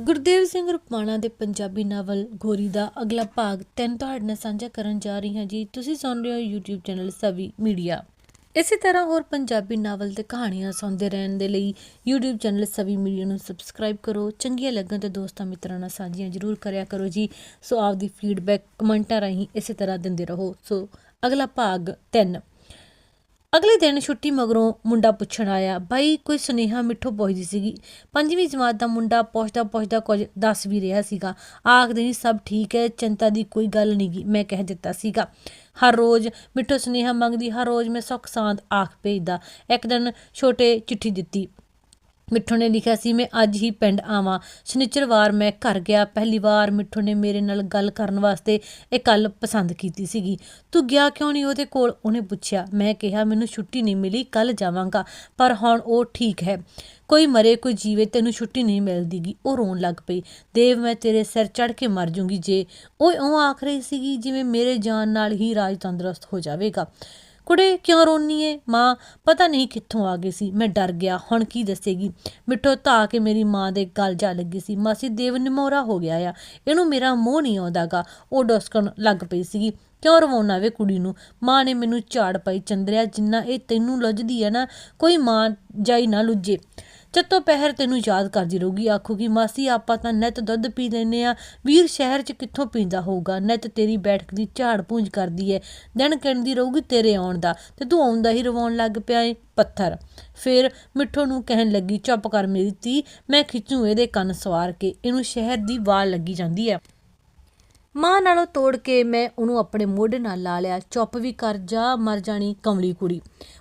ਗੁਰਦੇਵ ਸਿੰਘ ਰੁਪਾਣਾ ਦੇ ਪੰਜਾਬੀ ਨਾਵਲ ਗੋਰੀ ਦਾ ਅਗਲਾ ਭਾਗ ਤਿੰਨ ਤੁਹਾਡੇ ਨਾਲ ਸਾਂਝਾ ਕਰਨ ਜਾ ਰਹੀ ਹਾਂ ਜੀ। ਤੁਸੀਂ ਸੁਣ ਰਹੇ ਹੋ YouTube ਚੈਨਲ ਸਵੀ ਮੀਡੀਆ। ਇਸੇ ਤਰ੍ਹਾਂ ਹੋਰ ਪੰਜਾਬੀ ਨਾਵਲ ਤੇ ਕਹਾਣੀਆਂ ਸੁਣਦੇ ਰਹਿਣ ਦੇ ਲਈ YouTube ਚੈਨਲ ਸਵੀ ਮੀਡੀਆ ਨੂੰ ਸਬਸਕ੍ਰਾਈਬ ਕਰੋ। ਚੰਗੀਆਂ ਲੱਗਣ ਤੇ ਦੋਸਤਾਂ ਮਿੱਤਰਾਂ ਨਾਲ ਸਾਂਝੀਆਂ ਜ਼ਰੂਰ ਕਰਿਆ ਕਰੋ ਜੀ। ਸੋ ਆਪਦੀ ਫੀਡਬੈਕ ਕਮੈਂਟਾਂ ਰਾਹੀਂ ਇਸੇ ਤਰ੍ਹਾਂ ਦਿੰਦੇ ਰਹੋ। ਸੋ ਅਗਲਾ ਭਾਗ 3 ਅਗਲੇ ਦਿਨ ਛੁੱਟੀ ਮਗਰੋਂ ਮੁੰਡਾ ਪੁੱਛਣ ਆਇਆ, ਬਾਈ, ਕੋਈ ਸੁਨੇਹਾ ਮਿੱਠੋ ਪਹੁੰਚਦੀ ਸੀਗੀ? ਪੰਜਵੀਂ ਜਮਾਤ ਦਾ ਮੁੰਡਾ ਪਹੁੰਚਦਾ ਪਹੁੰਚਦਾ ਕੁਝ ਦੱਸ ਵੀ ਰਿਹਾ ਸੀਗਾ। ਆਖਦੇ ਨਹੀਂ ਸਭ ਠੀਕ ਹੈ, ਚਿੰਤਾ ਦੀ ਕੋਈ ਗੱਲ ਨਹੀਂਗੀ ਮੈਂ ਕਹਿ ਦਿੱਤਾ ਸੀਗਾ। ਹਰ ਰੋਜ਼ ਮਿੱਠੋ ਸੁਨੇਹਾ ਮੰਗਦੀ, ਹਰ ਰੋਜ਼ ਮੈਂ ਸੁੱਖ ਸਾਂਦ ਆਖ ਭੇਜਦਾ। ਇੱਕ ਦਿਨ ਛੋਟੇ ਚਿੱਠੀ ਦਿੱਤੀ ਮਿੱਠੂ ਨੇ ਲਿਖਿਆ ਸੀ, ਮੈਂ ਅੱਜ ਹੀ ਪਿੰਡ ਆਵਾਂ। ਸ਼ਨੀਚਰਵਾਰ ਮੈਂ ਘਰ ਗਿਆ। ਪਹਿਲੀ ਵਾਰ ਮਿੱਠੂ ਨੇ ਮੇਰੇ ਨਾਲ ਗੱਲ ਕਰਨ ਵਾਸਤੇ ਇਹ ਕੱਲ ਪਸੰਦ ਕੀਤੀ ਸੀਗੀ। ਤੂੰ ਗਿਆ ਕਿਉਂ ਨਹੀਂ? ਉਹਦੇ ਕੋਲ ਉਹਨੇ ਪੁੱਛਿਆ। ਮੈਂ ਕਿਹਾ, ਮੈਨੂੰ ਛੁੱਟੀ ਨਹੀਂ ਮਿਲੀ ਕੱਲ ਜਾਵਾਂਗਾ, ਪਰ ਹੁਣ ਉਹ ਠੀਕ ਹੈ। ਕੋਈ ਮਰੇ, ਕੋਈ ਜੀਵੇ, ਤੈਨੂੰ ਛੁੱਟੀ ਨਹੀਂ ਮਿਲਦੀਗੀ। ਉਹ ਰੋਣ ਲੱਗ ਪਈ। ਦੇਵ, ਮੈਂ ਤੇਰੇ ਸਿਰ ਚੜ ਕੇ ਮਰ ਜੂੰਗੀ ਜੇ। ਉਹ ਉਹ ਆਖ ਰਹੀ ਸੀਗੀ, ਜਿਵੇਂ ਮੇਰੇ ਜਾਨ ਨਾਲ ਹੀ ਰਾਜ ਤੰਦਰੁਸਤ ਹੋ ਜਾਵੇਗਾ। ਕੁੜੇ ਕਿਉਂ ਰੋਨੀ ਏ? ਮਾਂ, ਪਤਾ ਨਹੀਂ ਕਿੱਥੋਂ ਆ ਗਈ ਸੀ। ਮੈਂ ਡਰ ਗਿਆ। ਹੁਣ ਕੀ ਦੱਸੇਗੀ? ਮਿੱਠੋ ਧਾ ਕੇ ਮੇਰੀ ਮਾਂ ਦੇ ਗਲ ਜਾ ਲੱਗੀ ਸੀ। ਮਾਸੀ ਦੇਵ ਨਿਮੋਰਾ ਹੋ ਗਿਆ ਆ। ਇਹਨੂੰ ਮੇਰਾ ਮੋਹ ਨਹੀਂ ਆਉਂਦਾਗਾ। ਉਹ ਡੋਸਕਣ ਲੱਗ ਪਈ ਸੀਗੀ। ਕਿਉਂ ਰਵਾਉਣਾ ਵੇ ਕੁੜੀ ਨੂੰ? ਮਾਂ ਨੇ ਮੈਨੂੰ ਝਾੜ ਪਾਈ ਚੰਦਰਿਆ ਜਿੰਨਾ ਇਹ ਤੈਨੂੰ ਲੁੱਝਦੀ ਹੈ ਨਾ, ਕੋਈ ਮਾਂ ਜਾਈ ਨਾ ਲੁੱਝੇ। ਚੱਤੋ ਪਹਿਰ ਤੈਨੂੰ ਯਾਦ ਕਰਦੀ ਰਹੂਗੀ, ਆਖੂਗੀ, ਮਾਸੀ, ਆਪਾਂ ਤਾਂ ਨਿੱਤ ਦੁੱਧ ਪੀ ਲੈਨੇ ਆ ਵੀਰ ਸ਼ਹਿਰ 'ਚ ਕਿੱਥੋਂ ਪੀਂਦਾ ਹੋਊਗਾ? ਨਿੱਤ ਤੇਰੀ ਬੈਠਕ ਦੀ ਝਾੜ ਪੂੰਝ ਕਰਦੀ ਏ ਦਿਨ ਕਹਿੰਦੀ ਰਹੂਗੀ ਤੇਰੇ ਆਉਣ ਦਾ ਤੇ ਤੂੰ ਆਉਂਦਾ ਹੀ ਰਵਾਉਣ ਲੱਗ ਪਿਆ ਏ, ਪੱਥਰ। ਫਿਰ ਮਿੱਠੋ ਨੂੰ ਕਹਿਣ ਲੱਗੀ, ਚੁੱਪ ਕਰ ਮੇਰੀ ਧੀ, ਮੈਂ ਖਿੱਚੂ ਇਹਦੇ ਕੰਨ ਸਵਾਰ ਕੇ। ਇਹਨੂੰ ਸ਼ਹਿਰ ਦੀ ਵਾਲ ਲੱਗੀ ਜਾਂਦੀ ਹੈ। ਮਾਂ ਨਾਲੋਂ ਤੋੜ ਕੇ ਮੈਂ ਉਹਨੂੰ ਆਪਣੇ ਮੋਢੇ ਨਾਲ ਲਾ ਲਿਆ, ਚੁੱਪ ਵੀ ਕਰ ਜਾ, ਮਰ ਜਾਣੀ ਕਮਲੀ ਕੁੜੀ।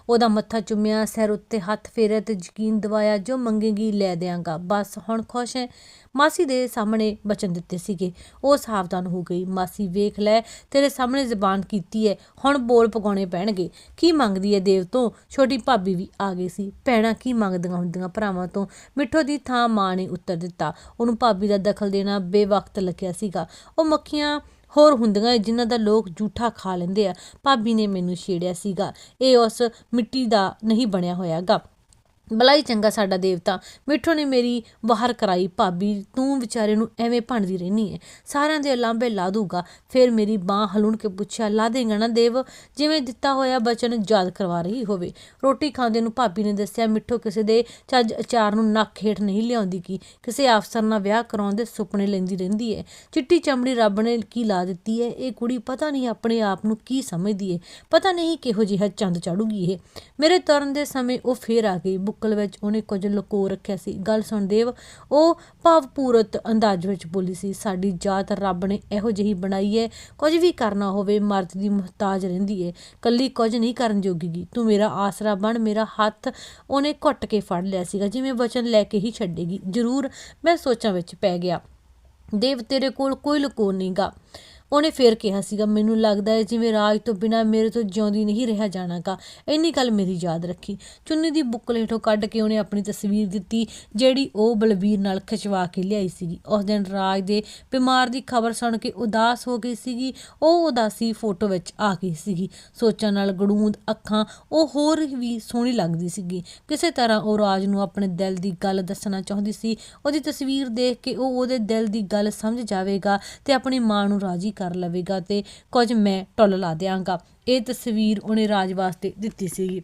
ਉਹਦਾ ਮੱਥਾ ਚੁੰਮਿਆ, ਸਿਰ ਉੱਤੇ ਹੱਥ ਫੇਰਿਆ ਤੇ ਯਕੀਨ ਦਿਵਾਇਆ, ਜੋ ਮੰਗੇਗੀ ਲੈ ਦਿਆਂਗਾ। ਬਸ ਹੁਣ ਖੁਸ਼ ਹੈ। ਮਾਸੀ ਦੇ ਸਾਹਮਣੇ ਬਚਨ ਦਿੱਤੇ ਸੀਗੇ। ਉਹ ਸਾਵਧਾਨ ਹੋ ਗਈ। ਮਾਸੀ ਵੇਖ ਲੈ, ਤੇਰੇ ਸਾਹਮਣੇ ਜ਼ਬਾਨ ਕੀਤੀ ਹੈ। ਹੁਣ ਬੋਲ ਪਕਾਉਣੇ ਪੈਣਗੇ। ਕੀ ਮੰਗਦੀ ਹੈ ਦੇਵ ਤੋਂ? ਛੋਟੀ ਭਾਬੀ ਵੀ ਆ ਗਈ ਸੀ। ਭੈਣਾਂ ਕੀ ਮੰਗਦੀਆਂ ਹੁੰਦੀਆਂ ਭਰਾਵਾਂ ਤੋਂ? ਮਿੱਠੋ ਦੀ ਥਾਂ ਮਾਂ ਨੇ ਉੱਤਰ ਦਿੱਤਾ। ਉਹਨੂੰ ਭਾਬੀ ਦਾ ਦਖਲ ਦੇਣਾ ਬੇਵਕਤ ਲੱਗਿਆ ਸੀਗਾ। ਉਹ ਮੱਖੀਆਂ ਹੋਰ ਹੁੰਦੀਆਂ ਏ ਜਿਨ੍ਹਾਂ ਦਾ ਲੋਕ ਜੂਠਾ ਖਾ ਲੈਂਦੇ ਆ। ਭਾਬੀ ਨੇ ਮੈਨੂੰ ਛੇੜਿਆ ਸੀਗਾ। ਇਹ ਉਸ ਮਿੱਟੀ ਦਾ ਨਹੀਂ ਬਣਿਆ ਹੋਇਆ ਹੋਇਆਗਾ। ਬਲਾਈ ਚੰਗਾ ਸਾਡਾ ਦੇਵਤਾ, ਮਿੱਠੋ ਨੇ ਮੇਰੀ ਬਾਹਰ ਕਰਾਈ, ਭਾਬੀ, ਤੂੰ ਵਿਚਾਰੇ ਨੂੰ ਐਵੇਂ ਭੰਡਦੀ ਰਹਿਨੀ ਏ ਸਾਰਿਆਂ ਦੇ ਲਾਂਬੇ ਲਾ ਦੂਗਾ। ਫਿਰ ਮੇਰੀ ਬਾਹ ਹਲੂਣ ਕੇ ਪੁੱਛਿਆ, ਲਾ ਦੇਗਾ ਨਾ ਦੇਵ, ਜਿਵੇਂ ਦਿੱਤਾ ਹੋਇਆ ਬਚਨ ਯਾਦ ਕਰਵਾ ਰਹੀ ਹੋਵੇ। ਰੋਟੀ ਖਾਂਦੇ ਨੂੰ ਭਾਬੀ ਨੇ ਦੱਸਿਆ, ਮਿੱਠੋ ਕਿਸੇ ਦੇ ਚੱਜ ਅਚਾਰ ਨੂੰ ਨੱਕ ਹੇਠ ਨਹੀਂ ਲਿਆਉਂਦੀ ਕੀ, ਕਿਸੇ ਅਫਸਰ ਨਾਲ ਵਿਆਹ ਕਰਾਉਣ ਦੇ ਸੁਪਨੇ ਲੈਂਦੀ ਰਹਿੰਦੀ ਏ ਚਿੱਟੀ ਚਮੜੀ ਰੱਬ ਨੇ ਕੀ ਲਾ ਦਿੱਤੀ ਏ ਇਹ ਕੁੜੀ ਪਤਾ ਨਹੀਂ ਆਪਣੇ ਆਪ ਨੂੰ ਕੀ ਸਮਝਦੀ ਏ ਪਤਾ ਨਹੀਂ ਕਿਹੋ ਜਿਹਾ ਚੰਦ ਚੜੂਗੀ ਇਹ। ਮੇਰੇ ਤੁਰਨ ਦੇ ਸਮੇਂ ਉਹ ਫੇਰ ਆ ਗਈ। ਬੁੱਕਲ ਵਿੱਚ ਉਹਨੇ ਕੁਝ ਲੁਕੋ ਰੱਖਿਆ ਸੀ। ਗੱਲ ਸੁਣ ਦੇਵ, ਉਹ ਭਾਵਪੂਰਤ ਅੰਦਾਜ਼ ਵਿੱਚ ਬੋਲੀ ਸੀ, ਸਾਡੀ ਜਾਤ ਰੱਬ ਨੇ ਇਹੋ ਜਿਹੀ ਬਣਾਈ ਹੈ ਕੁਝ ਵੀ ਕਰਨਾ ਹੋਵੇ ਮਰਦ ਦੀ ਮੁਹਤਾਜ ਰਹਿੰਦੀ ਹੈ ਕੱਲੀ ਕੁਝ ਨਹੀਂ ਕਰਨ ਜੋਗੀਗੀ ਤੂੰ ਮੇਰਾ ਆਸਰਾ ਬਣ, ਮੇਰਾ ਹੱਥ ਉਹਨੇ ਘੁੱਟ ਕੇ ਫੜ ਲਿਆ ਸੀਗਾ, ਜਿਵੇਂ ਵਚਨ ਲੈ ਕੇ ਹੀ ਛੱਡੇਗੀ। ਜ਼ਰੂਰ ਮੈਂ ਸੋਚਾਂ ਵਿੱਚ ਪੈ ਗਿਆ। ਦੇਵ, ਤੇਰੇ ਕੋਲ ਕੋਈ ਲੁਕੋ ਨਹੀਂਗਾ ਉਹਨੇ ਫੇਰ ਕਿਹਾ ਸੀਗਾ, ਮੈਨੂੰ ਲੱਗਦਾ ਹੈ ਜਿਵੇਂ ਰਾਜ ਤੋਂ ਬਿਨਾ ਮੇਰੇ ਤੋਂ ਜਿਉਂਦੀ ਨਹੀਂ ਰਿਹਾ ਜਾਣਾਗਾ। ਇੰਨੀ ਗੱਲ ਮੇਰੀ ਯਾਦ ਰੱਖੀ। ਚੁੰਨੀ ਦੀ ਬੁੱਕਲ ਹੇਠੋਂ ਕੱਢ ਕੇ ਉਹਨੇ ਆਪਣੀ ਤਸਵੀਰ ਦਿੱਤੀ, ਜਿਹੜੀ ਉਹ ਬਲਬੀਰ ਨਾਲ ਖਿਚਵਾ ਕੇ ਲਿਆਈ ਸੀਗੀ। ਉਸ ਦਿਨ ਰਾਜ ਦੇ ਬਿਮਾਰ ਦੀ ਖਬਰ ਸੁਣ ਕੇ ਉਦਾਸ ਹੋ ਗਈ ਸੀਗੀ। ਉਹ ਉਦਾਸੀ ਫੋਟੋ ਵਿੱਚ ਆ ਗਈ ਸੀਗੀ। ਸੋਚਾਂ ਨਾਲ ਗੜੂੰਦ ਅੱਖਾਂ, ਉਹ ਹੋਰ ਵੀ ਸੋਹਣੀ ਲੱਗਦੀ ਸੀਗੀ। ਕਿਸੇ ਤਰ੍ਹਾਂ ਉਹ ਰਾਜ ਨੂੰ ਆਪਣੇ ਦਿਲ ਦੀ ਗੱਲ ਦੱਸਣਾ ਚਾਹੁੰਦੀ ਸੀ। ਉਹਦੀ ਤਸਵੀਰ ਦੇਖ ਕੇ ਉਹ ਉਹਦੇ ਦਿਲ ਦੀ ਗੱਲ ਸਮਝ ਜਾਵੇਗਾ ਤੇ ਆਪਣੀ ਮਾਂ ਨੂੰ ਰਾਜੀ ਕਰ ਲਵੇਗਾ ਅਤੇ ਕੁਝ ਮੈਂ ਟੁੱਲ ਲਾ ਦਿਆਂਗਾ। ਇਹ ਤਸਵੀਰ ਉਹਨੇ ਰਾਜ ਵਾਸਤੇ ਦਿੱਤੀ ਸੀਗੀ।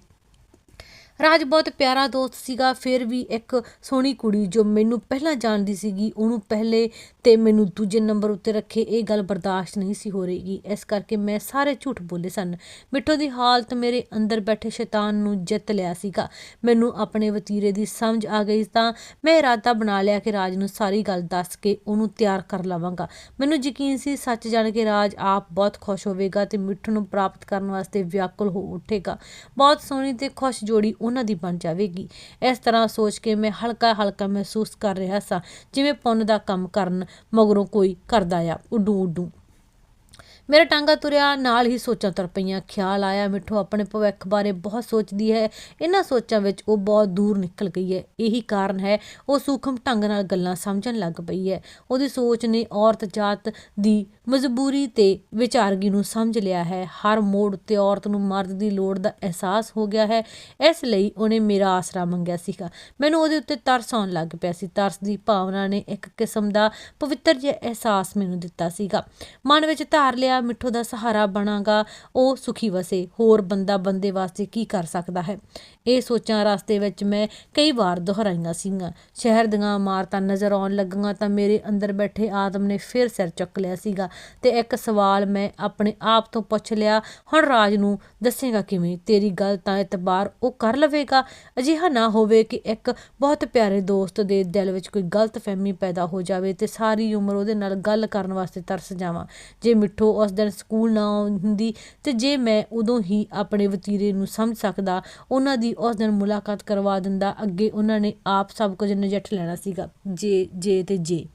ਰਾਜ ਬਹੁਤ ਪਿਆਰਾ ਦੋਸਤ ਸੀਗਾ, ਫਿਰ ਵੀ ਇੱਕ ਸੋਹਣੀ ਕੁੜੀ ਜੋ ਮੈਨੂੰ ਪਹਿਲਾਂ ਜਾਣਦੀ ਸੀਗੀ, ਉਹਨੂੰ ਪਹਿਲੇ ਤੇ ਮੈਨੂੰ ਦੂਜੇ ਨੰਬਰ ਉੱਤੇ ਰੱਖੇ ਇਹ ਗੱਲ ਬਰਦਾਸ਼ਤ ਨਹੀਂ ਸੀ ਹੋ ਰਹੀਗੀ ਇਸ ਕਰਕੇ ਮੈਂ ਸਾਰੇ ਝੂਠ ਬੋਲੇ ਸਨ। ਮਿੱਠੋ ਦੀ ਹਾਲਤ ਮੇਰੇ ਅੰਦਰ ਬੈਠੇ ਸ਼ੈਤਾਨ ਨੂੰ ਜਿੱਤ ਲਿਆ ਸੀਗਾ। ਮੈਨੂੰ ਆਪਣੇ ਵਤੀਰੇ ਦੀ ਸਮਝ ਆ ਗਈ ਤਾਂ ਮੈਂ ਇਰਾਦਾ ਬਣਾ ਲਿਆ ਕਿ ਰਾਜ ਨੂੰ ਸਾਰੀ ਗੱਲ ਦੱਸ ਕੇ ਉਹਨੂੰ ਤਿਆਰ ਕਰ ਲਵਾਂਗਾ। ਮੈਨੂੰ ਯਕੀਨ ਸੀ ਸੱਚ ਜਾਣ ਕੇ ਰਾਜ ਆਪ ਬਹੁਤ ਖੁਸ਼ ਹੋਵੇਗਾ ਤੇ ਮਿੱਠੂ ਨੂੰ ਪ੍ਰਾਪਤ ਕਰਨ ਵਾਸਤੇ ਵਿਆਕੁਲ ਹੋ ਉੱਠੇਗਾ। ਬਹੁਤ ਸੋਹਣੀ ਤੇ ਖੁਸ਼ ਜੋੜੀ ਉਹਨਾਂ ਦੀ ਬਣ ਜਾਵੇਗੀ। ਇਸ ਤਰ੍ਹਾਂ ਸੋਚ ਕੇ ਮੈਂ ਹਲਕਾ ਹਲਕਾ ਮਹਿਸੂਸ ਕਰ ਰਿਹਾ ਸਾਂ, ਜਿਵੇਂ ਪੁੰਨ ਦਾ ਕੰਮ ਕਰਨ ਮਗਰੋਂ ਕੋਈ ਕਰਦਾ ਆ। ਉਡੂ ਉੱਡੂ ਮੇਰਾ ਟਾਂਗਾ ਤੁਰਿਆ, ਨਾਲ ਹੀ ਸੋਚਾਂ ਤੁਰ ਪਈਆਂ। ਖਿਆਲ ਆਇਆ, ਮਿੱਠੂ ਆਪਣੇ ਭਵਿੱਖ ਬਾਰੇ ਬਹੁਤ ਸੋਚਦੀ ਹੈ। ਇਹਨਾਂ ਸੋਚਾਂ ਵਿੱਚ ਉਹ ਬਹੁਤ ਦੂਰ ਨਿਕਲ ਗਈ ਹੈ। ਇਹੀ ਕਾਰਨ ਹੈ, ਉਹ ਸੂਖਮ ਢੰਗ ਨਾਲ ਗੱਲਾਂ ਸਮਝਣ ਲੱਗ ਪਈ ਹੈ। ਉਹਦੀ ਸੋਚ ਨੇ ਔਰਤ ਜਾਤ ਦੀ ਮਜਬੂਰੀ ਤੇ ਵਿਚਾਰਗੀ ਨੂੰ ਸਮਝ ਲਿਆ ਹੈ। ਹਰ ਮੋੜ ਉੱਤੇ ਔਰਤ ਨੂੰ ਮਰਦ ਦੀ ਲੋੜ ਦਾ ਅਹਿਸਾਸ ਹੋ ਗਿਆ ਹੈ। ਇਸ ਲਈ ਉਹਨੇ ਮੇਰਾ ਆਸਰਾ ਮੰਗਿਆ ਸੀਗਾ। ਮੈਨੂੰ ਉਹਦੇ ਉੱਤੇ ਤਰਸ ਆਉਣ ਲੱਗ ਪਿਆ ਸੀ। ਤਰਸ ਦੀ ਭਾਵਨਾ ਨੇ ਇੱਕ ਕਿਸਮ ਦਾ ਪਵਿੱਤਰ ਜਿਹਾ ਅਹਿਸਾਸ ਮੈਨੂੰ ਦਿੱਤਾ ਸੀਗਾ। ਮਨ ਵਿੱਚ ਧਾਰ ਲਿਆ ਮਿੱਠੂ ਦਾ ਸਹਾਰਾ ਬਣਾਗਾ, ਉਹ ਸੁਖੀ ਵਸੇ। ਹੋਰ ਬੰਦਾ ਬੰਦੇ ਵਾਸਤੇ ਕੀ ਕਰ ਸਕਦਾ ਹੈ? ਇਹ ਸੋਚਾਂ ਰਸਤੇ ਵਿੱਚ ਮੈਂ ਕਈ ਵਾਰ ਦੁਹਰਾਈਆਂ ਸੀਗੀਆਂ। ਸ਼ਹਿਰ ਦੀਆਂ ਇਮਾਰਤਾਂ ਨਜ਼ਰ ਆਉਣ ਲੱਗੀਆਂ ਤਾਂ ਮੇਰੇ ਅੰਦਰ ਬੈਠੇ ਆਦਮ ਨੇ ਫਿਰ ਸਿਰ ਚੁੱਕ ਲਿਆ ਸੀਗਾ ਤੇ ਇੱਕ ਸਵਾਲ ਮੈਂ ਆਪਣੇ ਆਪ ਤੋਂ ਪੁੱਛ ਲਿਆ, ਹੁਣ ਰਾਜ ਨੂੰ ਦੱਸੇਗਾ ਕਿਵੇਂ? ਤੇਰੀ ਗੱਲ ਤਾਂ ਇਤਬਾਰ ਉਹ ਕਰ ਲਵੇਗਾ। ਅਜਿਹਾ ਨਾ ਹੋਵੇ ਕਿ ਇੱਕ ਬਹੁਤ ਪਿਆਰੇ ਦੋਸਤ ਦੇ ਦਿਲ ਵਿੱਚ ਕੋਈ ਗਲਤ ਫਹਿਮੀ ਪੈਦਾ ਹੋ ਜਾਵੇ ਤੇ ਸਾਰੀ ਉਮਰ ਉਹਦੇ ਨਾਲ ਗੱਲ ਕਰਨ ਵਾਸਤੇ ਤਰਸ ਜਾਵਾਂ। ਜੇ ਮਿੱਠੋ ਉਸ ਦਿਨ ਸਕੂਲ ਨਾ ਹੁੰਦੀ ਤੇ ਜੇ ਮੈਂ ਉਦੋਂ ਹੀ ਆਪਣੇ ਵਤੀਰੇ ਨੂੰ ਸਮਝ ਸਕਦਾ, ਉਹਨਾਂ ਦੀ ਉਸ ਦਿਨ ਮੁਲਾਕਾਤ ਕਰਵਾ ਦਿੰਦਾ, ਅੱਗੇ ਉਹਨਾਂ ਨੇ ਆਪ ਸਭ ਕੁਝ ਨਜਿੱਠ ਲੈਣਾ ਸੀਗਾ, ਜੇ ਜੇ ਤੇ ਜੇ।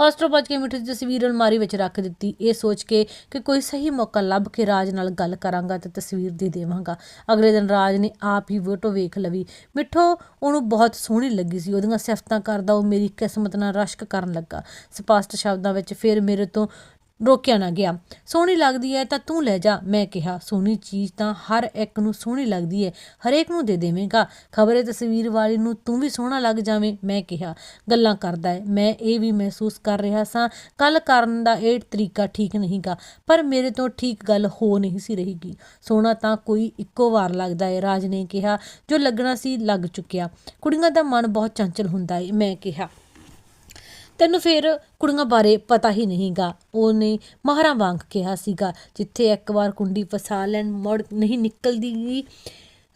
ਹੌਸਟਲ ਪਹੁੰਚ ਕੇ ਮਿੱਠੂ ਦੀ ਤਸਵੀਰ ਅਲਮਾਰੀ ਵਿੱਚ ਰੱਖ ਦਿੱਤੀ। ਇਹ ਸੋਚ ਕੇ ਕਿ ਕੋਈ ਸਹੀ ਮੌਕਾ ਲੱਭ ਕੇ ਰਾਜ ਨਾਲ ਗੱਲ ਕਰਾਂਗਾ ਤੇ ਤਸਵੀਰ ਦੇ ਦੇਵਾਂਗਾ। ਅਗਲੇ ਦਿਨ ਰਾਜ ਨੇ ਆਪ ਹੀ ਫੋਟੋ ਵੇਖ ਲਵੀ। ਮਿੱਠੋ ਉਹਨੂੰ ਬਹੁਤ ਸੋਹਣੀ ਲੱਗੀ ਸੀ। ਉਹਦੀਆਂ ਸਿਫਤਾਂ ਕਰਦਾ ਉਹ ਮੇਰੀ ਕਿਸਮਤ ਨਾਲ ਰਸ਼ਕ ਕਰਨ ਲੱਗਾ। ਸਪਸ਼ਟ ਸ਼ਬਦਾਂ ਵਿੱਚ ਫਿਰ ਮੇਰੇ ਤੋਂ ਰੋਕਿਆ ਨਾ ਗਿਆ। ਸੋਹਣੀ ਲੱਗਦੀ ਹੈ ਤਾਂ ਤੂੰ ਲੈ ਜਾ, ਮੈਂ ਕਿਹਾ। ਸੋਹਣੀ ਚੀਜ਼ ਤਾਂ ਹਰ ਇੱਕ ਨੂੰ ਸੋਹਣੀ ਲੱਗਦੀ ਹੈ ਹਰੇਕ ਨੂੰ ਦੇ ਦੇਵੇਂਗਾ। ਖਬਰੇ ਤਸਵੀਰ ਵਾਲੀ ਨੂੰ ਤੂੰ ਵੀ ਸੋਹਣਾ ਲੱਗ ਜਾਵੇਂ, ਮੈਂ ਕਿਹਾ। ਗੱਲਾਂ ਕਰਦਾ ਹੈ ਮੈਂ ਇਹ ਵੀ ਮਹਿਸੂਸ ਕਰ ਰਿਹਾ ਸਾਂ ਕੱਲ ਕਰਨ ਦਾ ਇਹ ਤਰੀਕਾ ਠੀਕ ਨਹੀਂਗਾ, ਪਰ ਮੇਰੇ ਤੋਂ ਠੀਕ ਗੱਲ ਹੋ ਨਹੀਂ ਸੀ ਰਹੀਗੀ। ਸੋਹਣਾ ਤਾਂ ਕੋਈ ਇੱਕੋ ਵਾਰ ਲੱਗਦਾ ਹੈ ਰਾਜ ਨੇ ਕਿਹਾ, ਜੋ ਲੱਗਣਾ ਸੀ ਲੱਗ ਚੁੱਕਿਆ। ਕੁੜੀਆਂ ਦਾ ਮਨ ਬਹੁਤ ਚੰਚਲ ਹੁੰਦਾ ਹੈ ਮੈਂ ਕਿਹਾ। ਤੈਨੂੰ ਫਿਰ ਕੁੜੀਆਂ ਬਾਰੇ ਪਤਾ ਹੀ ਨਹੀਂਗਾ। ਉਹਨੇ ਮਹਾਰਾਂ ਵਾਂਗ ਕਿਹਾ ਸੀਗਾ, ਜਿੱਥੇ ਇੱਕ ਵਾਰ ਕੁੰਡੀ ਫਸਾ ਲੈਣ ਮੁੜ ਨਹੀਂ ਨਿਕਲਦੀ।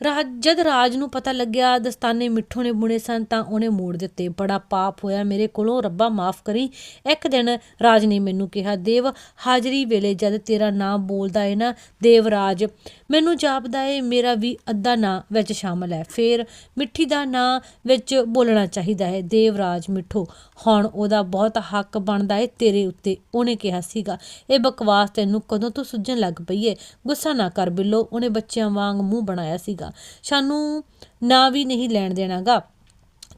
ਰਾਜ, ਜਦ ਰਾਜ ਨੂੰ ਪਤਾ ਲੱਗਿਆ ਦਸਤਾਨੇ ਮਿੱਠੂ ਨੇ ਬੁਣੇ ਸਨ, ਤਾਂ ਉਹਨੇ ਮੋੜ ਦਿੱਤੇ। ਬੜਾ ਪਾਪ ਹੋਇਆ, ਮੇਰੇ ਕੋਲੋਂ ਰੱਬਾ ਮਾਫ ਕਰੀ। ਇੱਕ ਦਿਨ ਰਾਜ ਨੇ ਮੈਨੂੰ ਕਿਹਾ, ਦੇਵ, ਹਾਜ਼ਰੀ ਵੇਲੇ ਜਦ ਤੇਰਾ ਨਾਮ ਬੋਲਦਾ ਏ ਨਾ ਦੇਵਰਾਜ ਮੈਨੂੰ ਜਾਪਦਾ ਏ, ਮੇਰਾ ਵੀ ਅੱਧਾ ਨਾਂ ਵਿੱਚ ਸ਼ਾਮਲ ਹੈ। ਫੇਰ ਮਿੱਠੀ ਦਾ ਨਾਂ ਵਿੱਚ ਬੋਲਣਾ ਚਾਹੀਦਾ ਹੈ। ਦੇਵਰਾਜ ਮਿੱਠੂ, ਹੁਣ ਉਹਦਾ ਬਹੁਤ ਹੱਕ ਬਣਦਾ ਏ, ਤੇਰੇ ਉੱਤੇ ਉਹਨੇ ਕਿਹਾ ਸੀਗਾ। ਇਹ ਬਕਵਾਸ ਤੈਨੂੰ ਕਦੋਂ ਤੋਂ ਸੁੱਝਣ ਲੱਗ ਪਈ ਏ? ਗੁੱਸਾ ਨਾ ਕਰ ਬਿੱਲੋ, ਉਹਨੇ ਬੱਚਿਆਂ ਵਾਂਗ ਮੂੰਹ ਬਣਾਇਆ ਸੀਗਾ। ਸਾਨੂੰ ਨਾ ਵੀ ਨਹੀਂ ਲੈਣ ਦੇਣਾਗਾ।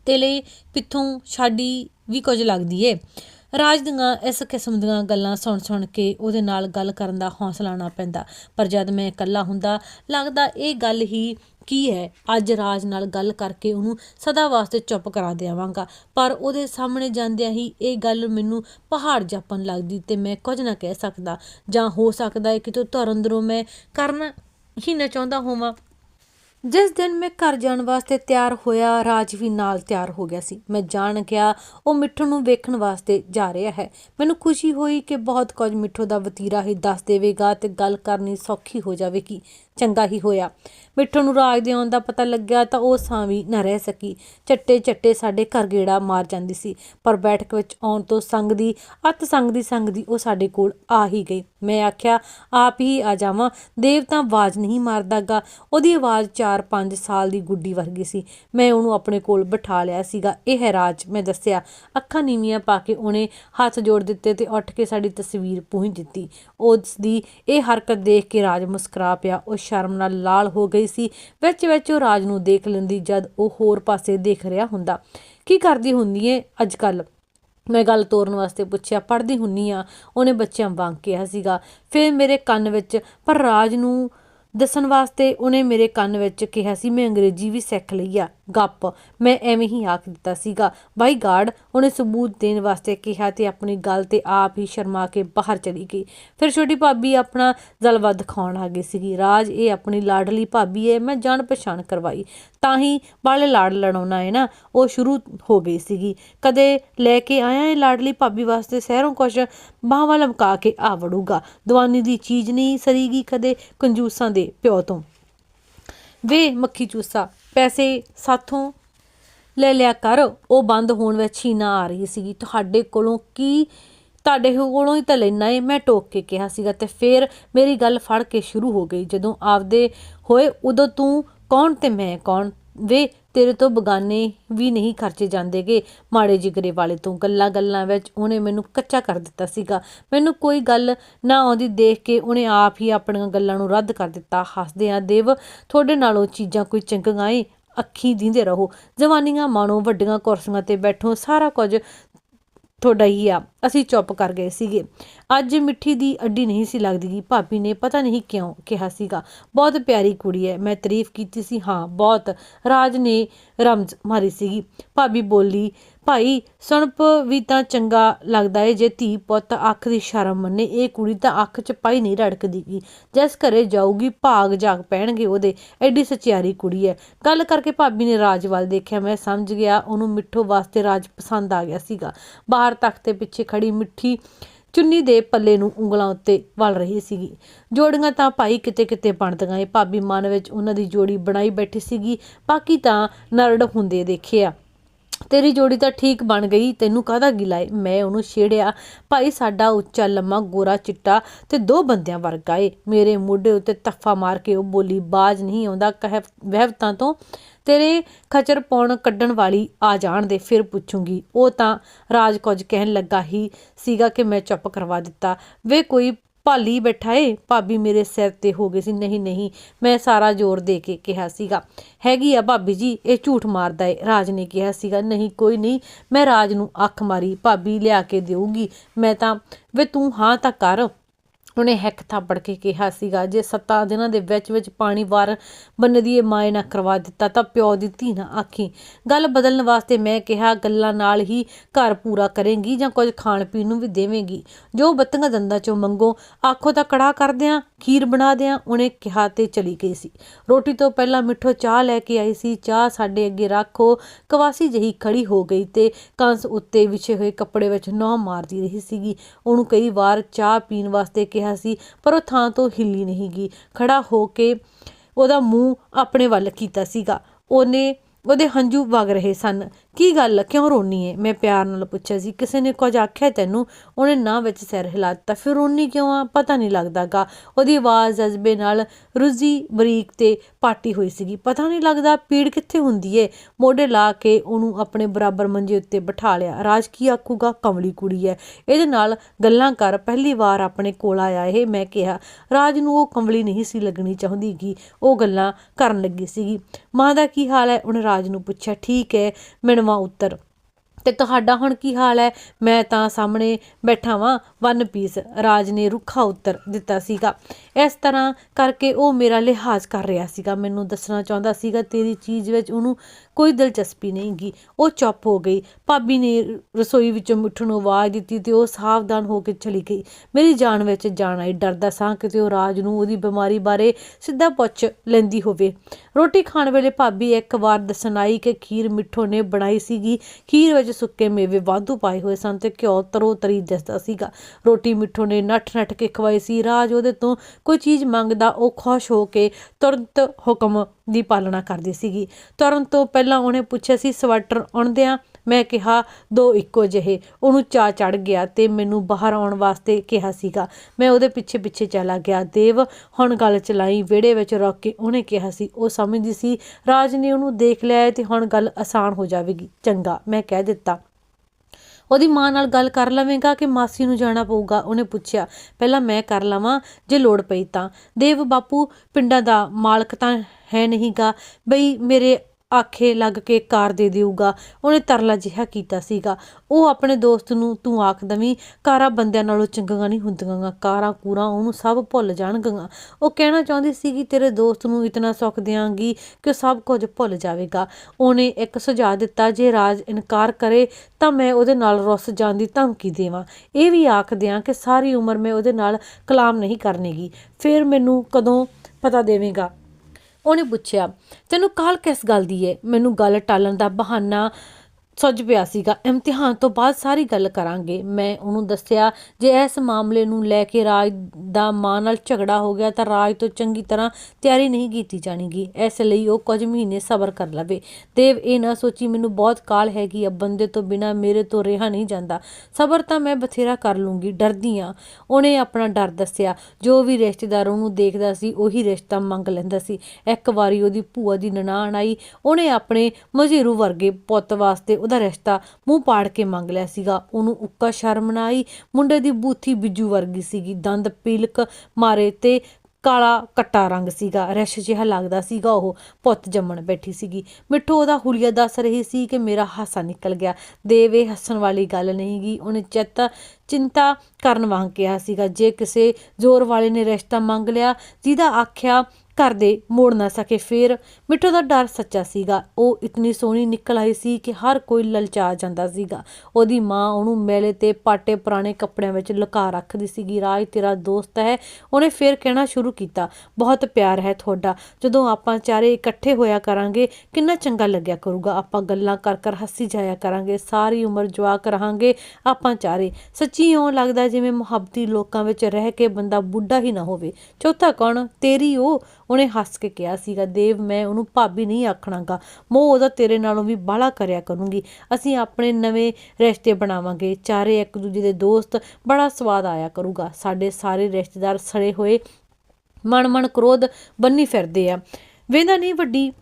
ਤੇ ਲਈ ਪਿੱਥੋਂ ਛਾਡੀ ਵੀ ਕੁਝ ਲੱਗਦੀ ਏ। ਰਾਜ ਦੀਆਂ ਇਸ ਕਿਸਮ ਦੀਆਂ ਗੱਲਾਂ ਸੁਣ ਸੁਣ ਕੇ ਉਹਦੇ ਨਾਲ ਗੱਲ ਕਰਨ ਦਾ ਹੌਸਲਾ ਨਾ ਪੈਂਦਾ। ਪਰ ਜਦ ਮੈਂ ਇਕੱਲਾ ਹੁੰਦਾ, ਲੱਗਦਾ ਇਹ ਗੱਲ ਹੀ ਕੀ ਹੈ? ਅੱਜ ਰਾਜ ਨਾਲ ਗੱਲ ਕਰਕੇ ਉਹਨੂੰ ਸਦਾ ਵਾਸਤੇ ਚੁੱਪ ਕਰਾ ਦੇਵਾਂਗਾ। ਪਰ ਉਹਦੇ ਸਾਹਮਣੇ ਜਾਂਦਿਆਂ ਹੀ ਇਹ ਗੱਲ ਮੈਨੂੰ ਪਹਾੜ ਜਾਪਣ ਲੱਗਦੀ ਤੇ ਮੈਂ ਕੁਝ ਨਾ ਕਹਿ ਸਕਦਾ। ਜਾਂ ਹੋ ਸਕਦਾ ਹੈ ਕਿ ਤੂੰ ਧਰ ਅੰਦਰੋਂ ਮੈਂ ਕਰਨ ਹੀ ਨਾ ਚਾਹੁੰਦਾ ਹੋਵਾਂ। ਜਿਸ ਦਿਨ ਮੈਂ ਘਰ ਜਾਣ ਵਾਸਤੇ ਤਿਆਰ ਹੋਇਆ, ਰਾਜ ਵੀ ਨਾਲ ਤਿਆਰ ਹੋ ਗਿਆ ਸੀ। ਮੈਂ ਜਾਣ ਗਿਆ, ਉਹ ਮਿੱਠੂ ਨੂੰ ਵੇਖਣ ਵਾਸਤੇ ਜਾ ਰਿਹਾ ਹੈ। ਮੈਨੂੰ ਖੁਸ਼ੀ ਹੋਈ ਕਿ ਬਹੁਤ ਕੁਝ ਮਿੱਠੂ ਦਾ ਵਤੀਰਾ ਹੀ ਦੱਸ ਦੇਵੇਗਾ ਤੇ ਗੱਲ ਕਰਨੀ ਸੌਖੀ ਹੋ ਜਾਵੇਗੀ। ਚੰਗਾ ਹੀ ਹੋਇਆ। ਮਿੱਠੂ ਨੂੰ ਰਾਜ ਦੇ ਆਉਣ ਦਾ ਪਤਾ ਲੱਗਿਆ ਤਾਂ ਉਹ ਸਾਵੀ ਨਾ ਰਹਿ ਸਕੀ। ਚੱਟੇ ਚੱਟੇ ਸਾਡੇ ਘਰ ਗੇੜਾ ਮਾਰ ਜਾਂਦੀ ਸੀ, ਪਰ ਬੈਠਕ ਵਿੱਚ ਆਉਣ ਤੋਂ ਸੰਗਦੀ ਅੱਤ ਸੰਗਦੀ ਸੰਗਦੀ ਉਹ ਸਾਡੇ ਕੋਲ ਆ ਹੀ ਗਈ। ਮੈਂ ਆਖਿਆ, ਆਪ ਹੀ ਆ ਜਾਵਾਂ। ਦੇਵ ਤਾਂ ਆਵਾਜ਼ ਨਹੀਂ ਮਾਰਦਾਗਾ। ਉਹਦੀ ਆਵਾਜ਼ 4-5 ਸਾਲ ਦੀ ਗੁੱਡੀ ਵਰਗੀ ਸੀ। ਮੈਂ ਉਹਨੂੰ ਆਪਣੇ ਕੋਲ ਬਿਠਾ ਲਿਆ ਸੀਗਾ। ਇਹ ਹੈ ਰਾਜ। ਮੈਂ ਦੱਸਿਆ, ਅੱਖਾਂ ਨੀਵੀਆਂ ਪਾ ਕੇ ਉਹਨੇ ਹੱਥ ਜੋੜ ਦਿੱਤੇ ਤੇ ਉੱਠ ਕੇ ਸਾਡੀ ਤਸਵੀਰ ਪੂੰਝ ਦਿੱਤੀ। ਉਸ ਦੀ ਇਹ ਹਰਕਤ ਦੇਖ ਕੇ ਰਾਜ ਮੁਸਕਰਾ ਪਿਆ। ਉਹ ਸ਼ਰਮ ਨਾਲ ਲਾਲ ਹੋ ਗਈ ਸੀ। ਵਿੱਚ ਵਿੱਚ ਉਹ ਰਾਜ ਨੂੰ ਦੇਖ ਲੈਂਦੀ ਜਦ ਉਹ ਹੋਰ ਪਾਸੇ ਦੇਖ ਰਿਹਾ ਹੁੰਦਾ। ਕੀ ਕਰਦੀ ਹੁੰਦੀ ਏ ਅੱਜ ਕੱਲ੍ਹ? ਮੈਂ ਗੱਲ ਤੋਰਨ ਵਾਸਤੇ ਪੁੱਛਿਆ, ਪੜ੍ਹਦੀ ਹੁੰਨੀ ਆ। ਉਹਨੇ ਬੱਚਿਆਂ ਵਾਂਗ ਕਿਹਾ ਸੀਗਾ। ਫਿਰ ਮੇਰੇ ਕੰਨ ਵਿੱਚ, ਪਰ ਰਾਜ ਨੂੰ ਦੱਸਣ ਵਾਸਤੇ ਉਹਨੇ ਮੇਰੇ ਕੰਨ ਵਿੱਚ ਕਿਹਾ ਸੀ, ਮੈਂ ਅੰਗਰੇਜ਼ੀ ਵੀ ਸਿੱਖ ਲਈ ਆ। ਗੱਪ। ਮੈਂ ਐਵੇਂ ਹੀ ਆਖ ਦਿੱਤਾ ਸੀਗਾ। ਬਾਈ ਗਾਰਡ, ਉਹਨੇ ਸਬੂਤ ਦੇਣ ਵਾਸਤੇ ਕਿਹਾ ਤੇ ਆਪਣੀ ਗੱਲ ਤੇ ਆਪ ਹੀ ਸ਼ਰਮਾ ਕੇ ਬਾਹਰ ਚਲੀ ਗਈ। ਫਿਰ ਛੋਟੀ ਭਾਬੀ ਆਪਣਾ ਜਲਵਾ ਦਿਖਾਉਣ ਆ ਗਈ ਸੀਗੀ। ਰਾਜ, ਇਹ ਆਪਣੀ ਲਾਡਲੀ ਭਾਬੀ ਹੈ ਮੈਂ ਜਾਣ ਪਛਾਣ ਕਰਵਾਈ। ਤਾਂ ਹੀ ਬਾਲੇ ਲਾੜ ਲੜਾਉਣਾ ਹੈ ਨਾ, ਉਹ ਸ਼ੁਰੂ ਹੋ ਗਈ ਸੀਗੀ। ਕਦੇ ਲੈ ਕੇ ਆਇਆ ਇਹ ਲਾਡਲੀ ਭਾਬੀ ਵਾਸਤੇ ਸ਼ਹਿਰੋਂ ਕੁਛ ਬਾਹਾਂ ਲਮਕਾ ਕੇ ਆ ਵੜੂਗਾ। ਦਵਾਨੀ ਦੀ ਚੀਜ਼ ਨਹੀਂ ਸਰੀਗੀ ਕਦੇ ਕੰਜੂਸਾਂ ਦੇ ਪਿਓ ਤੋਂ। ਵੇ ਮੱਖੀ ਚੂਸਾ, ਪੈਸੇ ਸਾਥੋਂ ਲੈ ਲਿਆ ਕਰ, ਉਹ ਬੰਦ ਹੋਣ ਵਿੱਚ ਹੀ ਨਾ ਆ ਰਹੀ ਸੀਗੀ ਤੁਹਾਡੇ ਕੋਲੋਂ ਕੀ, ਤੁਹਾਡੇ ਕੋਲੋਂ ਹੀ ਤਾਂ ਲੈਣਾ ਏ, ਮੈਂ ਟੋਕ ਕੇ ਕਿਹਾ ਸੀਗਾ ਤੇ ਫੇਰ ਮੇਰੀ ਗੱਲ ਫੜ ਕੇ ਸ਼ੁਰੂ ਹੋ ਗਈ। ਜਦੋਂ ਆਪਦੇ ਹੋਏ ਉਦੋਂ ਤੂੰ ਕੌਣ ਤੇ ਮੈਂ ਕੌਣ? ਵੇ ਤੇਰੇ ਤੋਂ ਬਗਾਨੇ ਵੀ ਨਹੀਂ ਖਰਚੇ ਜਾਂਦੇਗੇ। ਮਾੜੇ ਜਿਗਰੇ ਵਾਲੇ ਤੋਂ ਗੱਲਾਂ ਗੱਲਾਂ ਵਿੱਚ ਉਹਨੇ ਮੈਨੂੰ ਕੱਚਾ ਕਰ ਦਿੱਤਾ ਸੀਗਾ। ਮੈਨੂੰ ਕੋਈ ਗੱਲ ਨਾ ਆਉਂਦੀ ਦੇਖ ਕੇ ਉਹਨੇ ਆਪ ਹੀ ਆਪਣੀਆਂ ਗੱਲਾਂ ਨੂੰ ਰੱਦ ਕਰ ਦਿੱਤਾ। ਹੱਸਦੇ ਆ ਦੇਵ, ਤੁਹਾਡੇ ਨਾਲੋਂ ਚੀਜ਼ਾਂ ਕੋਈ ਚੰਗੀਆਂ ਏ। ਅੱਖੀ ਦਿੰਦੇ ਰਹੋ। ਜਵਾਨੀਆਂ ਮਾਣੋ, ਵੱਡੀਆਂ ਕੁਰਸੀਆਂ ਤੇ ਬੈਠੋ। ਸਾਰਾ ਕੁਝ ਤੁਹਾਡਾ ਹੀ ਆ। ਅਸੀਂ ਚੁੱਪ ਕਰ ਗਏ ਸੀਗੇ। ਅੱਜ ਮਿੱਠੀ ਦੀ ਅੱਡੀ ਨਹੀਂ ਸੀ ਲੱਗਦੀ ਭਾਬੀ ਨੇ ਪਤਾ ਨਹੀਂ ਕਿਉਂ ਕਿਹਾ ਸੀਗਾ। ਬਹੁਤ ਪਿਆਰੀ ਕੁੜੀ ਹੈ ਮੈਂ ਤਾਰੀਫ ਕੀਤੀ ਸੀ। ਹਾਂ, ਬਹੁਤ। ਰਾਜ ਨੇ ਰਮਜ਼ ਮਾਰੀ ਸੀਗੀ। ਭਾਬੀ ਬੋਲੀ ਭਾਈ, ਸੁਣਪ ਵੀ ਤਾਂ ਚੰਗਾ ਲੱਗਦਾ ਏ, ਜੇ ਧੀ ਪੁੱਤ ਅੱਖ ਦੀ ਸ਼ਰਮ ਮੰਨੇ, ਇਹ ਕੁੜੀ ਤਾਂ ਅੱਖ 'ਚ ਪਾਈ ਨਹੀਂ ਰੜਕਦੀ ਗੀ ਜਿਸ ਘਰੇ ਜਾਊਗੀ, ਭਾਗ ਜਾਗ ਪੈਣਗੇ ਉਹਦੇ, ਐਡੀ ਸਚਿਆਰੀ ਕੁੜੀ ਹੈ ਗੱਲ ਕਰਕੇ ਭਾਬੀ ਨੇ ਰਾਜ ਵੱਲ ਦੇਖਿਆ, ਮੈਂ ਸਮਝ ਗਿਆ ਉਹਨੂੰ ਮਿੱਠੋ ਵਾਸਤੇ ਰਾਜ ਪਸੰਦ ਆ ਗਿਆ ਸੀਗਾ। ਬਾਹਰ ਤਖਤ ਪਿੱਛੇ ਖੜੀ ਮਿੱਠੀ ਚੁੰਨੀ ਦੇ ਪੱਲੇ ਨੂੰ ਉਂਗਲਾਂ ਉੱਤੇ ਵਲ ਰਹੀ ਸੀਗੀ। ਜੋੜੀਆਂ ਤਾਂ ਭਾਈ ਕਿਤੇ ਕਿਤੇ ਬਣਦੀਆਂ ਏ। ਭਾਬੀ ਮਨ ਵਿੱਚ ਉਹਨਾਂ ਦੀ ਜੋੜੀ ਬਣਾਈ ਬੈਠੀ ਸੀਗੀ। ਬਾਕੀ ਤਾਂ ਨਰੜ ਹੁੰਦੇ ਦੇਖਿਆ। ਤੇਰੀ ਜੋੜੀ ਤਾਂ ਠੀਕ ਬਣ ਗਈ, ਤੈਨੂੰ ਕਾਹਦਾ ਗਿਲਾ ਏ? ਮੈਂ ਉਹਨੂੰ ਛੇੜਿਆ। ਭਾਈ ਸਾਡਾ ਉੱਚਾ ਲੰਮਾ ਗੋਰਾ ਚਿੱਟਾ ਤੇ ਦੋ ਬੰਦਿਆਂ ਵਰਗਾ ਏ। ਮੇਰੇ ਮੋਢੇ ਉੱਤੇ ਤੱਫਾ ਮਾਰ ਕੇ ਉਹ ਬੋਲੀ, ਬਾਜ ਨਹੀਂ ਆਉਂਦਾ, ਕਹਿ ਵਹਿਵਤਾਂ ਤੋਂ ਤੇਰੇ ਖਚਰ ਪਾਉਣ ਕੱਢਣ ਵਾਲੀ ਆ ਜਾਣ ਦੇ, ਫਿਰ ਪੁੱਛੂੰਗੀ। ਉਹ ਤਾਂ ਰਾਜ ਕੁਝ ਕਹਿਣ ਲੱਗਾ ਹੀ ਸੀਗਾ ਕਿ ਮੈਂ ਚੁੱਪ ਕਰਵਾ ਦਿੱਤਾ। ਵੇ ਕੋਈ ਭਾਲੀ ਬੈਠਾ ਏ, ਭਾਬੀ ਮੇਰੇ ਸਿਰ ਤੇ ਹੋ ਗਏ ਸੀ, ਨਹੀਂ ਨਹੀਂ, ਮੈਂ ਸਾਰਾ ਜ਼ੋਰ ਦੇ ਕੇ ਕਿਹਾ ਸੀਗਾ। ਹੈਗੀ ਆ ਭਾਬੀ ਜੀ, ਇਹ ਝੂਠ ਮਾਰਦਾ ਏ, ਰਾਜ ਨੇ ਕਿਹਾ ਸੀਗਾ, ਨਹੀਂ, ਕੋਈ ਨਹੀਂ, ਮੈਂ ਰਾਜ ਨੂੰ ਅੱਖ ਮਾਰੀ, ਭਾਬੀ ਲਿਆ ਕੇ ਦੇਊਗੀ, ਮੈਂ ਤਾਂ, ਵੇ ਤੂੰ ਹਾਂ ਤਾਂ ਕਰ। ਉਹਨੇ ਹੈਕ ਥਾਪੜ ਕੇ ਕਿਹਾ ਸੀਗਾ, ਜੇ ਸੱਤਾਂ ਦਿਨਾਂ ਦੇ ਵਿੱਚ ਵਿੱਚ ਪਾਣੀ ਵਾਰ ਬੰਨਦੀਏ ਮਾਏ ਨਾ ਕਰਵਾ ਦਿੱਤਾ ਤਾਂ ਪਿਓ ਦੀ ਧੀ ਨਾ ਆਖੀ। ਗੱਲ ਬਦਲਣ ਵਾਸਤੇ ਮੈਂ ਕਿਹਾ, ਗੱਲਾਂ ਨਾਲ ਹੀ ਘਰ ਪੂਰਾ ਕਰੇਂਗੀ ਜਾਂ ਕੁਝ ਖਾਣ ਪੀਣ ਨੂੰ ਵੀ ਦੇਵੇਂਗੀ। ਜੋ ਬੱਤੀਆਂ ਦੰਦਾਂ ਚੋਂ ਮੰਗੋ, ਆਖੋ ਤਾਂ ਕੜਾ ਕਰ ਦਿਆਂ ਖੀਰ ਬਣਾ ਦਿਆਂ ਉਹਨੇ ਕਿਹਾ ਤੇ ਚਲੀ ਗਈ ਸੀ। ਰੋਟੀ ਤੋਂ ਪਹਿਲਾਂ ਮਿੱਠੋ ਚਾਹ ਲੈ ਕੇ ਆਈ ਸੀ। ਚਾਹ ਸਾਡੇ ਅੱਗੇ ਰੱਖੋ, ਕਵਾਸੀ ਜਹੀ ਖੜੀ ਹੋ ਗਈ ਤੇ ਕੰਸ ਉੱਤੇ ਵਿਛੇ ਹੋਏ ਕੱਪੜੇ ਵਿੱਚ ਨੌ ਮਾਰਦੀ ਰਹੀ ਸੀਗੀ। ਉਹਨੂੰ ਕਈ ਵਾਰ ਚਾਹ ਪੀਣ ਵਾਸਤੇ ਕਿਹਾ ਸੀ, ਪਰ ਉਹ ਥਾਂ ਤੋਂ ਹਿੱਲੀ ਨਹੀਂ ਗਈ। ਖੜਾ ਹੋ ਕੇ ਉਹਦਾ ਮੂੰਹ ਆਪਣੇ ਵੱਲ ਕੀਤਾ ਸੀਗਾ। ਉਹਨੇ ਉਹਦੇ ਹੰਝੂ ਵਗ ਰਹੇ ਸਨ। ਕੀ ਗੱਲ ਕਿਉਂ ਰੋਣੀ ਏ? ਮੈਂ ਪਿਆਰ ਨਾਲ ਪੁੱਛਿਆ ਸੀ। ਕਿਸੇ ਨੇ ਕੁਝ ਆਖਿਆ ਤੈਨੂੰ? ਉਹਨੇ ਨਾ ਵਿੱਚ ਸਿਰ ਹਿਲਾ ਦਿੱਤਾ ਫਿਰ ਰੋਣੀ ਕਿਉਂ ਆ? ਪਤਾ ਨਹੀਂ ਲੱਗਦਾਗਾ। ਉਹਦੀ ਆਵਾਜ਼ ਜਜ਼ਬੇ ਨਾਲ ਰੁੱਝੀ ਬਰੀਕ ਤੇ ਪਾਟੀ ਹੋਈ ਸੀਗੀ। ਪਤਾ ਨਹੀਂ ਲੱਗਦਾ ਪੀੜ ਕਿੱਥੇ ਹੁੰਦੀ ਏ। ਮੋਢੇ ਲਾ ਕੇ ਉਹਨੂੰ ਆਪਣੇ ਬਰਾਬਰ ਮੰਜੇ ਉੱਤੇ ਬਿਠਾ ਲਿਆ। ਰਾਜ ਕੀ ਆਖੂਗਾ? ਕਮਲੀ ਕੁੜੀ ਹੈ ਇਹਦੇ ਨਾਲ ਗੱਲਾਂ ਕਰ ਪਹਿਲੀ ਵਾਰ ਆਪਣੇ ਕੋਲ ਆਇਆ ਇਹ। ਮੈਂ ਕਿਹਾ, ਰਾਜ ਨੂੰ ਉਹ ਕਮਲੀ ਨਹੀਂ ਸੀ ਲੱਗਣੀ ਚਾਹੁੰਦੀਗੀ। ਉਹ ਗੱਲਾਂ ਕਰਨ ਲੱਗੀ ਸੀਗੀ। ਮਾਂ ਦਾ ਕੀ ਹਾਲ ਹੈ ਉਹਨੇ ਰਾਜ ਨੂੰ ਪੁੱਛਿਆ, ਠੀਕ ਹੈ ਮਿਣਵਾ ਉੱਤਰ। ਤੇ ਤੁਹਾਡਾ ਹੁਣ ਕੀ ਹਾਲ ਹੈ? ਮੈਂ ਤਾਂ ਸਾਹਮਣੇ ਬੈਠਾ ਵਾਂ ਵਨ ਪੀਸ ਰਾਜ ਨੇ ਰੁੱਖਾ ਉੱਤਰ ਦਿੱਤਾ ਸੀਗਾ। ਇਸ ਤਰ੍ਹਾਂ ਕਰਕੇ ਉਹ ਮੇਰਾ ਲਿਹਾਜ਼ ਕਰ ਰਿਹਾ ਸੀਗਾ। ਮੈਨੂੰ ਦੱਸਣਾ ਚਾਹੁੰਦਾ ਸੀਗਾ, ਤੇਰੀ ਚੀਜ਼ ਵਿੱਚ ਉਹਨੂੰ ਕੋਈ ਦਿਲਚਸਪੀ ਨਹੀਂਗੀ ਉਹ ਚੁੱਪ ਹੋ ਗਈ। ਭਾਬੀ ਨੇ ਰਸੋਈ ਵਿੱਚੋਂ ਮਿੱਠੂ ਨੂੰ ਆਵਾਜ਼ ਦਿੱਤੀ ਤੇ ਉਹ ਸਾਵਧਾਨ ਹੋ ਕੇ ਚਲੀ ਗਈ। ਮੇਰੀ ਜਾਨ ਵਿੱਚ ਜਾਣ ਆਈ। ਡਰਦਾ ਸਾਂ ਕਿਤੇ ਉਹ ਰਾਜ ਨੂੰ ਉਹਦੀ ਬਿਮਾਰੀ ਬਾਰੇ ਸਿੱਧਾ ਪੁੱਛ ਲੈਂਦੀ ਹੋਵੇ। ਰੋਟੀ ਖਾਣ ਵੇਲੇ ਭਾਬੀ ਇੱਕ ਵਾਰ ਦੱਸਣ ਆਈ ਕਿ ਖੀਰ ਮਿੱਠੋ ਨੇ ਬਣਾਈ ਸੀਗੀ। ਖੀਰ ਵਿੱਚ ਸੁੱਕੇ ਮੇਵੇ ਵਾਧੂ ਪਾਏ ਹੋਏ ਸਨ ਤੇ ਘਿਓ ਤਰੋ ਤਰੀ ਦਿਸਦਾ ਸੀਗਾ। ਰੋਟੀ ਮਿੱਠੋ ਨੇ ਨੱਠ ਨੱਠ ਕੇ ਖਵਾਈ ਸੀ। ਰਾਜ ਉਹਦੇ ਤੋਂ ਕੋਈ ਚੀਜ਼ ਮੰਗਦਾ, ਉਹ ਖੁਸ਼ ਹੋ ਕੇ ਤੁਰੰਤ ਹੁਕਮ ਦੀ ਪਾਲਣਾ ਕਰਦੀ ਸੀਗੀ। ਤੁਰਨ ਤੋਂ ਪਹਿਲਾਂ ਉਹਨੇ ਪੁੱਛਿਆ ਸੀ, ਸਵੈਟਰ ਉਣਦਿਆਂ ਮੈਂ ਕਿਹਾ, ਦੋ ਇੱਕੋ ਜਿਹੇ। ਉਹਨੂੰ ਚਾ ਚੜ ਗਿਆ ਤੇ ਮੈਨੂੰ ਬਾਹਰ ਆਉਣ ਵਾਸਤੇ ਕਿਹਾ ਸੀਗਾ। ਮੈਂ ਉਹਦੇ ਪਿੱਛੇ ਪਿੱਛੇ ਚਲਾ ਗਿਆ। ਦੇਵ ਹੁਣ ਗੱਲ ਚਲਾਈ, ਵਿਹੜੇ ਵਿੱਚ ਰੁਕ ਕੇ ਉਹਨੇ ਕਿਹਾ ਸੀ, ਉਹ ਸਮਝਦੀ ਸੀ, ਰਾਜ ਨੇ ਉਹਨੂੰ ਦੇਖ ਲਿਆ ਹੈ ਤੇ ਹੁਣ ਗੱਲ ਆਸਾਨ ਹੋ ਜਾਵੇਗੀ। ਚੰਗਾ, ਮੈਂ ਕਹਿ ਦਿੱਤਾ। ਉਹਦੀ ਮਾਂ ਨਾਲ ਗੱਲ ਕਰ ਲਵੇਂਗਾ ਕਿ ਮਾਸੀ ਨੂੰ ਜਾਣਾ ਪਊਗਾ, ਉਹਨੇ ਪੁੱਛਿਆ। ਪਹਿਲਾਂ ਮੈਂ ਕਰ ਲਵਾਂ, ਜੇ ਲੋੜ ਪਈ ਤਾਂ। ਦੇਵ ਬਾਪੂ, ਪਿੰਡਾਂ ਦਾ ਮਾਲਕ ਤਾਂ ਹੈ ਨਹੀਂਗਾ। ਬਈ ਮੇਰੇ ਆਖੇ ਲੱਗ ਕੇ ਕਾਰ ਦੇ ਦੇਊਗਾ। ਉਹਨੇ ਤਰਲਾ ਜਿਹਾ ਕੀਤਾ ਸੀਗਾ। ਉਹ ਆਪਣੇ ਦੋਸਤ ਨੂੰ, ਤੂੰ ਆਖ ਦਵੀਂ, ਕਾਰਾਂ ਬੰਦਿਆਂ ਨਾਲੋਂ ਚੰਗੀਆਂ ਨਹੀਂ ਹੁੰਦੀਆਂ ਕਾਰਾਂ ਕੂਰਾਂ ਉਹਨੂੰ ਸਭ ਭੁੱਲ ਜਾਣਗੀਆਂ। ਉਹ ਕਹਿਣਾ ਚਾਹੁੰਦੀ ਸੀ ਕਿ ਤੇਰੇ ਦੋਸਤ ਨੂੰ ਇਤਨਾ ਸੁੱਖ ਦਿਆਂਗੀ ਕਿ ਉਹ ਸਭ ਕੁਝ ਭੁੱਲ ਜਾਵੇਗਾ। ਉਹਨੇ ਇੱਕ ਸੁਝਾਅ ਦਿੱਤਾ, ਜੇ ਰਾਜ ਇਨਕਾਰ ਕਰੇ, ਤਾਂ ਮੈਂ ਉਹਦੇ ਨਾਲ ਰੁੱਸ ਜਾਣ ਦੀ ਧਮਕੀ ਦੇਵਾਂ। ਇਹ ਵੀ ਆਖਦਿਆਂ ਕਿ ਸਾਰੀ ਉਮਰ ਮੈਂ ਉਹਦੇ ਨਾਲ ਕਲਾਮ ਨਹੀਂ ਕਰਨੇਗੀ। ਫਿਰ ਮੈਨੂੰ ਕਦੋਂ ਪਤਾ ਦੇਵੇਗਾ? ਉਹਨੇ ਪੁੱਛਿਆ ਤੈਨੂੰ ਕਾਲ ਕਿਸ ਗੱਲ ਦੀ ਏ? ਮੈਨੂੰ ਗੱਲ ਟਾਲਣ ਦਾ ਬਹਾਨਾ ਸੁੱਜ ਪਿਆ ਸੀਗਾ। ਇਮਤਿਹਾਨ ਤੋਂ ਬਾਅਦ ਸਾਰੀ ਗੱਲ ਕਰਾਂਗੇ। ਮੈਂ ਉਹਨੂੰ ਦੱਸਿਆ, ਜੇ ਇਸ ਮਾਮਲੇ ਨੂੰ ਲੈ ਕੇ ਰਾਜ ਦਾ ਮਾਂ ਨਾਲ ਝਗੜਾ ਹੋ ਗਿਆ, ਤਾਂ ਰਾਜ ਤੋਂ ਚੰਗੀ ਤਰ੍ਹਾਂ ਤਿਆਰੀ ਨਹੀਂ ਕੀਤੀ ਜਾਣੀਗੀ। ਇਸ ਲਈ ਉਹ ਕੁਝ ਮਹੀਨੇ ਸਬਰ ਕਰ ਲਵੇ। ਦੇਵ, ਇਹ ਨਾ ਸੋਚੀ ਮੈਨੂੰ ਬਹੁਤ ਕਾਲ ਹੈਗੀ ਆ। ਬੰਦੇ ਤੋਂ ਬਿਨਾ ਮੇਰੇ ਤੋਂ ਰਿਹਾ ਨਹੀਂ ਜਾਂਦਾ। ਸਬਰ ਤਾਂ ਮੈਂ ਬਥੇਰਾ ਕਰ ਲੂੰਗੀ, ਡਰਦੀ ਆ ਉਹਨੇ ਆਪਣਾ ਡਰ ਦੱਸਿਆ। ਜੋ ਵੀ ਰਿਸ਼ਤੇਦਾਰ ਉਹਨੂੰ ਦੇਖਦਾ ਸੀ, ਉਹੀ ਰਿਸ਼ਤਾ ਮੰਗ ਲੈਂਦਾ ਸੀ। ਇੱਕ ਵਾਰੀ ਉਹਦੀ ਭੂਆ ਦੀ ਨਨਾਣ ਆਈ। ਉਹਨੇ ਆਪਣੇ ਮਜੀਰੂ ਵਰਗੇ ਪੁੱਤ ਵਾਸਤੇ ਉਹਦਾ ਰਿਸ਼ਤਾ ਮੂੰਹ ਪਾੜ ਕੇ ਮੰਗ ਲਿਆ ਸੀਗਾ। ਉਹਨੂੰ ਉੱਕਾ ਸ਼ਰਮ ਨਾ ਆਈ। ਮੁੰਡੇ ਦੀ ਬੂਥੀ ਬਿੱਜੂ ਵਰਗੀ ਸੀਗੀ। ਦੰਦ ਪੀਲਕ ਮਾਰੇ ਤੇ ਕਾਲਾ ਕੱਟਾ ਰੰਗ ਸੀਗਾ। ਰਸ਼ ਜਿਹਾ ਲੱਗਦਾ ਸੀਗਾ। ਉਹ ਪੁੱਤ ਜੰਮਣ ਬੈਠੀ ਸੀਗੀ। ਮਿੱਠੂ ਉਹਦਾ ਹੁਲੀਆ ਦੱਸ ਰਹੀ ਸੀ ਕਿ ਮੇਰਾ ਹਾਸਾ ਨਿਕਲ ਗਿਆ। ਦੇਵੇ ਹੱਸਣ ਵਾਲੀ ਗੱਲ ਨਹੀਂ ਗੀ। ਉਹਨੇ ਚਿੱਤ ਚਿੰਤਾ ਕਰਨ ਵਾਂਗ ਕਿਹਾ ਸੀਗਾ। ਜੇ ਕਿਸੇ ਜ਼ੋਰ ਵਾਲੇ ਨੇ ਰਿਸ਼ਤਾ ਮੰਗ ਲਿਆ, ਜਿਹਦਾ ਆਖਿਆ ਘਰ ਦੇ ਮੋੜ ਨਾ ਸਕੇ। ਫੇਰ ਮਿੱਠੂ ਦਾ ਡਰ ਸੱਚਾ ਸੀਗਾ। ਉਹ ਇਤਨੀ ਸੋਹਣੀ ਨਿਕਲ ਆਈ ਸੀ ਕਿ ਹਰ ਕੋਈ ਲਲਚਾ ਜਾਂਦਾ ਸੀਗਾ। ਉਹਦੀ ਮਾਂ ਉਹਨੂੰ ਮੇਲੇ ਤੇ ਪਾਟੇ ਪੁਰਾਣੇ ਕੱਪੜਿਆਂ ਵਿੱਚ ਲੁਕਾ ਰੱਖਦੀ ਸੀਗੀ। ਰਾਜ, ਤੇਰਾ ਦੋਸਤ ਹੈ। ਉਹਨੇ ਫੇਰ ਕਹਿਣਾ ਸ਼ੁਰੂ ਕੀਤਾ। ਬਹੁਤ ਪਿਆਰ ਹੈ ਤੁਹਾਡਾ। ਜਦੋਂ ਆਪਾਂ ਚਾਰੇ ਇਕੱਠੇ ਹੋਇਆ ਕਰਾਂਗੇ, ਕਿੰਨਾ ਚੰਗਾ ਲੱਗਿਆ ਕਰੂਗਾ। ਆਪਾਂ ਗੱਲਾਂ ਕਰ ਕਰ ਹੱਸੀ ਜਾਇਆ ਕਰਾਂਗੇ। ਸਾਰੀ ਉਮਰ ਜਵਾਕ ਰਹਾਂਗੇ ਆਪਾਂ ਚਾਰੇ। ਸੱਚੀ ਇਉਂ ਲੱਗਦਾ ਜਿਵੇਂ ਮੁਹੱਬਤੀ ਲੋਕਾਂ ਵਿੱਚ ਰਹਿ ਕੇ ਬੰਦਾ ਬੁੱਢਾ ਹੀ ਨਾ ਹੋਵੇ। ਚੌਥਾ ਕੌਣ? ਤੇਰੀ ਉਹ। ਉਹਨੇ ਹੱਸ ਕੇ ਕਿਹਾ ਸੀਗਾ, ਦੇਵ, ਮੈਂ ਉਹਨੂੰ ਭਾਬੀ ਨਹੀਂ ਆਖਣਾਗਾ। ਮੋਹ ਉਹਦਾ ਤੇਰੇ ਨਾਲੋਂ ਵੀ ਬਾਹਲਾ ਕਰਿਆ ਕਰੂੰਗੀ। ਅਸੀਂ ਆਪਣੇ ਨਵੇਂ ਰਿਸ਼ਤੇ ਬਣਾਵਾਂਗੇ। ਚਾਰੇ ਇੱਕ ਦੂਜੇ ਦੇ ਦੋਸਤ ਬੜਾ ਸਵਾਦ ਆਇਆ ਕਰੂਗਾ। ਸਾਡੇ ਸਾਰੇ ਰਿਸ਼ਤੇਦਾਰ ਸੜੇ ਹੋਏ ਮਨ ਮਨ ਕ੍ਰੋਧ ਬੰਨੀ ਫਿਰਦੇ ਆ। ਵੇਂਦਾ ਨਹੀਂ ਵੱਡੀ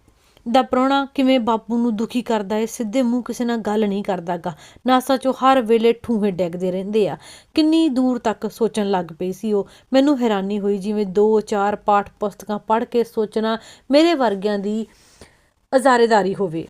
ਦਾ ਪ੍ਰਾਹੁਣਾ ਕਿਵੇਂ ਬਾਪੂ ਨੂੰ ਦੁਖੀ ਕਰਦਾ ਏ, ਸਿੱਧੇ ਮੂੰਹ ਕਿਸੇ ਨਾਲ ਗੱਲ ਨਹੀਂ ਕਰਦਾਗਾ। ਨਾਸਾ ਚੋਂ ਹਰ ਵੇਲੇ ਠੂਹੇ ਡੈਗਦੇ ਰਹਿੰਦੇ ਆ। ਕਿੰਨੀ ਦੂਰ ਤੱਕ ਸੋਚਣ ਲੱਗ ਪਈ ਸੀ ਉਹ। ਮੈਨੂੰ ਹੈਰਾਨੀ ਹੋਈ ਜਿਵੇਂ ਦੋ, ਚਾਰ ਪਾਠ ਪੁਸਤਕਾਂ ਪੜ੍ਹ ਕੇ ਸੋਚਣਾ ਮੇਰੇ ਵਰਗਿਆਂ ਦੀ ਅਜ਼ਾਰੇਦਾਰੀ ਹੋਵੇ।